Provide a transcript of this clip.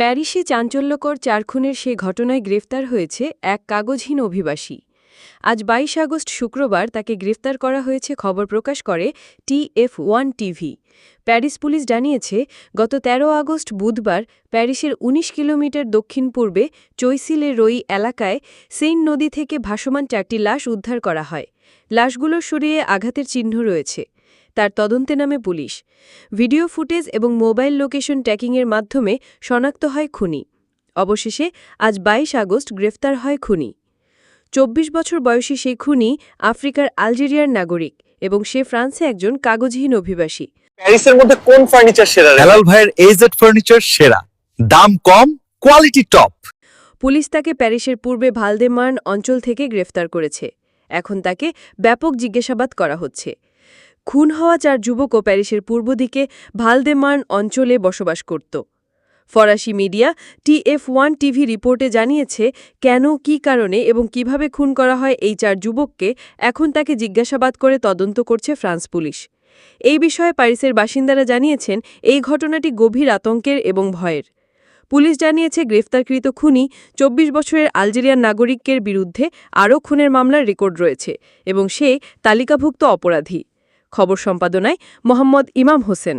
প্যারিসে চাঞ্চল্যকর চার খুনের সে ঘটনায় গ্রেফতার হয়েছে এক কাগজহীন অভিবাসী। আজ বাইশ আগস্ট শুক্রবার তাকে গ্রেফতার করা হয়েছে খবর প্রকাশ করে TF one TV. Paris police জানিয়েছে, গত ১৩ আগস্ট বুধবার প্যারিসের ১৯ কিলোমিটার দক্ষিণ পূর্বে চৈসিলে রই এলাকায় সেইন নদী থেকে ভাসমান চারটি লাশ উদ্ধার করা হয়। লাশগুলো শরীরে আঘাতের চিহ্ন রয়েছে। তার তদন্তে নামে পুলিশ। ভিডিও ফুটেজ এবং মোবাইল লোকেশন ট্র্যাকিংয়ের মাধ্যমে শনাক্ত হয় খুনি। অবশেষে আজ ২২ আগস্ট গ্রেফতার হয় খুনি। চব্বিশ বছর বয়সী সেই খুনি আফ্রিকার আলজেরিয়ার নাগরিক এবং সে ফ্রান্সে একজন কাগজহীন অভিবাসী। প্যারিসের মধ্যে কোন ফার্নিচার সেরা হেলাল ভাইয়ের এজেড ফার্নিচার সেরা। দাম কম কোয়ালিটি টপ। পুলিশ তাকে প্যারিসের পূর্বে ভালদেমার্ন অঞ্চল থেকে গ্রেফতার করেছে। এখন তাকে ব্যাপক জিজ্ঞাসাবাদ করা হচ্ছে। খুন হওয়া চার যুবকও প্যারিসের পূর্ব দিকে ভালদেমার্ন অঞ্চলে বসবাস করত। ফরাসি মিডিয়া টিএফ ওয়ান টিভি রিপোর্টে জানিয়েছে কেন, কী কারণে এবং কীভাবে খুন করা হয় এই চার যুবককে এখন তাকে জিজ্ঞাসাবাদ করে তদন্ত করছে ফ্রান্স পুলিশ। এই বিষয়ে প্যারিসের বাসিন্দারা জানিয়েছেন, এই ঘটনাটি গভীর আতঙ্কের এবং ভয়ের। পুলিশ জানিয়েছে, গ্রেফতারকৃত খুনি চব্বিশ বছরের আলজেরিয়ান নাগরিকের বিরুদ্ধে আরও খুনের মামলার রেকর্ড রয়েছে এবং সে তালিকাভুক্ত অপরাধী। খবর সম্পাদনায় মোহাম্মদ ইমাম হোসেন।